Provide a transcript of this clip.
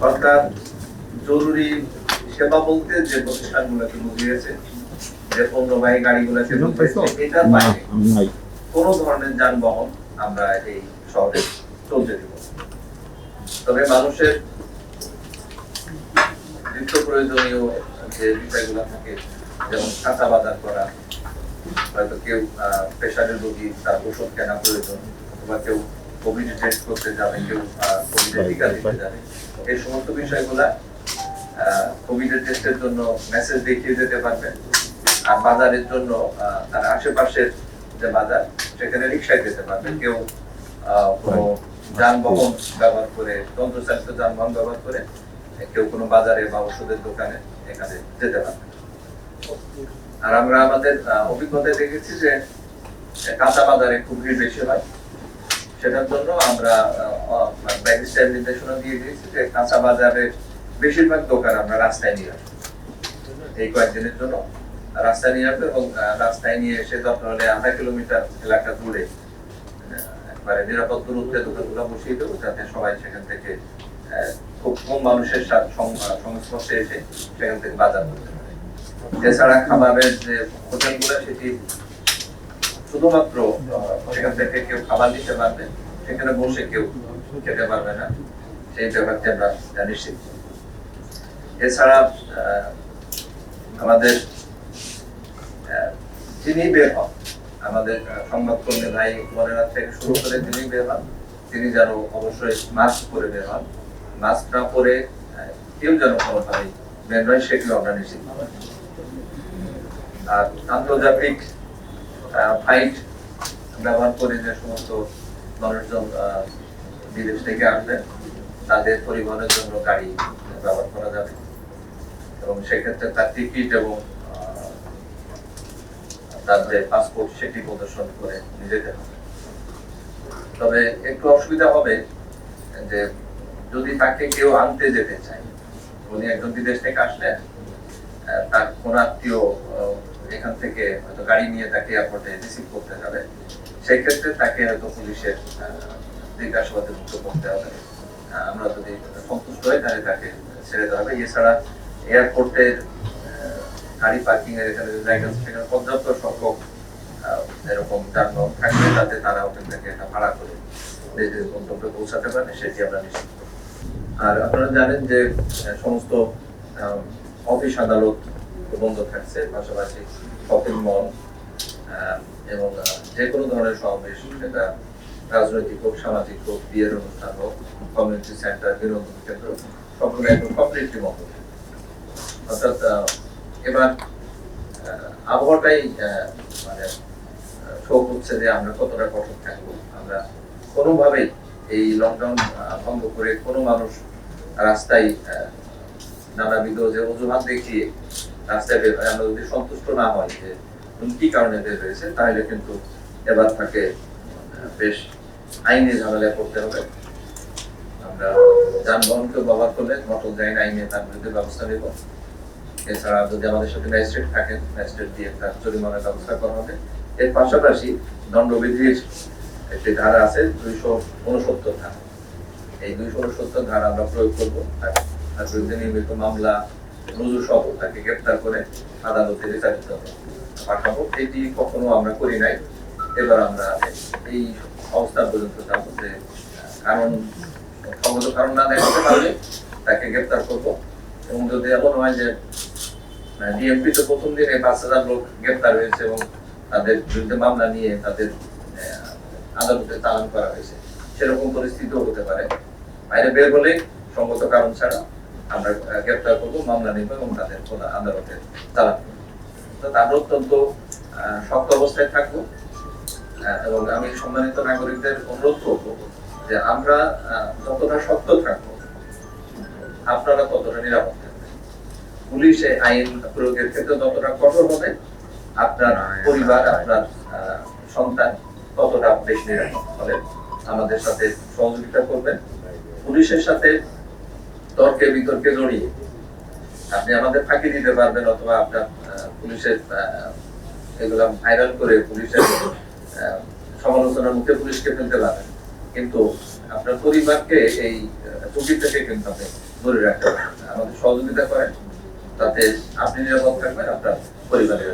সরকার জরুরি সেবা বলতে যে প্রতিষ্ঠানগুলোকে বুঝিয়েছে যে পণ্যবাহী গাড়িগুলোকে এটার বাইরে কোনো ধরনের যানবাহন আমরা এই শহরে চলতে দিব। তবে মানুষের নিত্য প্রয়োজনীয় যে বিষয়গুলো থাকে যেমন কাঁচা বাজার করা হয়তো কেউ প্রেশারের রোগী তার ওষুধ কেনা প্রয়োজন অথবা কেউ কোভিড টেস্ট করতে যাবে কেউ কোভিডের টিকা দিতে যাবে এই সমস্ত বিষয়গুলা কোভিডের টেস্টের জন্য মেসেজ দেখিয়ে যেতে পারবে আর বাজারের জন্য তার আশেপাশের যে বাজার সেখানে রিক্সায় যেতে পারবে কেউ কোনো যানবাহন ব্যবহার করে যন্ত্রচালিত যানবাহন ব্যবহার করে কেউ কোনো বাজারে বা ওষুধের দোকানে এখানে যেতে পারবে আর আমরা আমাদের অভিজ্ঞতায় দেখেছি যে কাঁচা বাজারে খুব ভিড় বেশি হয়। সেটার জন্য আমরা ব্যাগস্টাইল নির্দেশনা দিয়ে দিয়েছি যে কাঁচা বাজারের বেশিরভাগ দোকান আমরা রাস্তায় নিয়ে আসব। এই কয়েকদিনের জন্য রাস্তায় নিয়ে আসব এবং রাস্তায় নিয়ে এসে দরকার হলে আধা কিলোমিটার এলাকা আহ, একবারে নিরাপদ দূরত্বে দোকানগুলো বসিয়ে দেবো যাতে সবাই সেখান থেকে খুব কম মানুষের সংস্পর্শে এসে সেখান থেকে বাজার করতে পারে। এছাড়া খাবারের যে হোটেলগুলো সেটি শুধুমাত্র সেখান থেকে কেউ খাবার দিতে পারবে, সেখানে বসে কেউ খেতে পারবে না। সেই ব্যাপারটি আমরা নিশ্চিত এছাড়া আমাদের যিনি বের হন, আমাদের সংবাদকর্মী ভাই বোনেরা থেকে শুরু করে যিনি বের হন, তিনি যেন অবশ্যই মাস্ক পরে বের হন। মাস্ক না পরে কেউ যেন কোনোভাবেই বের নয়, সেটিও আমরা নিশ্চিত। আর আন্তর্জাতিক ফাইট ব্যবহার করে যে সমস্ত মানুষজন বিদেশ থেকে আসবেন তাদের পরিবহনের জন্য গাড়ি ব্যবহার করা যাবে। এবং সেক্ষেত্রে তার টিকিট এবং তার পাসপোর্ট সেটি প্রদর্শন করে যেতে হবে তবে একটু অসুবিধা হবে যে যদি তাকে কেউ আনতে যেতে চায় উনি একজন বিদেশ থেকে আসলেন আহ, তার কোন আত্মীয় এখান থেকে হয়তো গাড়ি নিয়ে তাকে এয়ারপোর্টে রিসিভ করতে যাবে সেক্ষেত্রে তাকে হয়তো পুলিশের জিজ্ঞাসাবাদে মুক্ত করতে হবে। আমরা যদি সন্তুষ্ট হই, তাহলে তাকে ছেড়ে দেওয়া হবে। এছাড়া এয়ারপোর্টের গাড়ি পার্কিং এর এখানে জায়গা সেখানে পর্যাপ্ত সংখ্যক এরকম যানবাহন থাকবে তাতে তারা ওখান থেকে একটা ভাড়া করে নিজ নিজ গন্তব্যে পৌঁছাতে পারে, সেটি আমরা নিশ্চিত আর আপনারা জানেন যে সমস্ত অফিস আদালত বন্ধ থাকছে, পাশাপাশি শপিং মল এবং যে কোনো ধরনের সমাবেশ, সেটা রাজনৈতিক হোক, সামাজিক হোক, বিয়ের অনুষ্ঠান হোক কমিউনিটি সেন্টার বিনোদন কেন্দ্র, সবগুলো একদম কমপ্লিটলি বন্ধ। অর্থাৎ এবার আবহাওয়াটাই মানে শোক হচ্ছে যে আমরা কতটা কঠোর থাকব। আমরা কোনোভাবেই এই লকডাউন ভঙ্গ করে কোনো মানুষ রাস্তায় নানাবিধ যে অজুহাত দেখিয়ে রাস্তায় আমরা যদি সন্তুষ্ট না হয় যে কি কারণে বের হয়েছে, তাহলে কিন্তু এবার তাকে বেশ আইনি ঝামেলায় পড়তে হবে। আমরা যানবাহনকে ব্যবহার করলে মোটর যাইন আইনে তার বিরুদ্ধে ব্যবস্থা নেব। এছাড়া যদি আমাদের সাথে ম্যাজিস্ট্রেট থাকেন, ম্যাজিস্ট্রেট দিয়ে তার জরিমানার ব্যবস্থা করা হবে। এর পাশাপাশি দণ্ডবিধির একটি ধারা আছে, দুইশো উনসত্তর ধারা। এই দুইশো উনসত্তর ধারা আমরা প্রয়োগ করব, তার বিরুদ্ধে নিয়মিত মামলা সহ তাকে গ্রেপ্তার করে আদালতে বিচারিত পাঠাবো এটি কখনো আমরা করি নাই। এবার আমরা এই অবস্থা পর্যন্ত যাব যে কারণ কারণ না দেখাতে পারলে তাকে গ্রেপ্তার এবং যদি এমন হয় যে ডিএমপি তো প্রথম দিনে পাঁচ হাজার লোক গ্রেপ্তার হয়েছে এবং তাদের বিরুদ্ধে মামলা নিয়ে তাদের আদালতে চালান করা হয়েছে, সেরকম পরিস্থিতিও হতে পারে। বাইরে বের হলে সঙ্গত কারণ ছাড়া আমরা গ্রেপ্তার করব মামলা নিব এবং তাদের প্রধান আদালতে চালান তো আমরা অত্যন্ত শক্ত অবস্থায় থাকব এবং আমি সম্মানিত নাগরিকদের অনুরোধ করব যে আমরা যতটা শক্ত থাকব আপনারা ততটা নিরাপদ থাকবেন। পুলিশ এই আইন প্রয়োগের ক্ষেত্রে যতটা কঠোর হবে আপনার পরিবার আপনার সন্তান ততটা বেশি নিরাপদ হবে। আমাদের সাথে সহযোগিতা করবেন। পুলিশের সাথে তর্কে বিতর্কে জড়িয়ে আপনি আমাদের ফাঁকি দিতে পারবেন অথবা আপনার পুলিশের এগুলা ভাইরাল করে পুলিশের সমালোচনার মুখে পুলিশকে ফেলতে পারবেন। কিন্তু আপনার পরিবারকে এই ঝুঁকি থেকে কিন্তু আপনি দূরে রাখতে পারেন আমাদের সহযোগিতা করেন, তাতে আপনি নিরাপদ থাকবেন, আপনার পরিবারের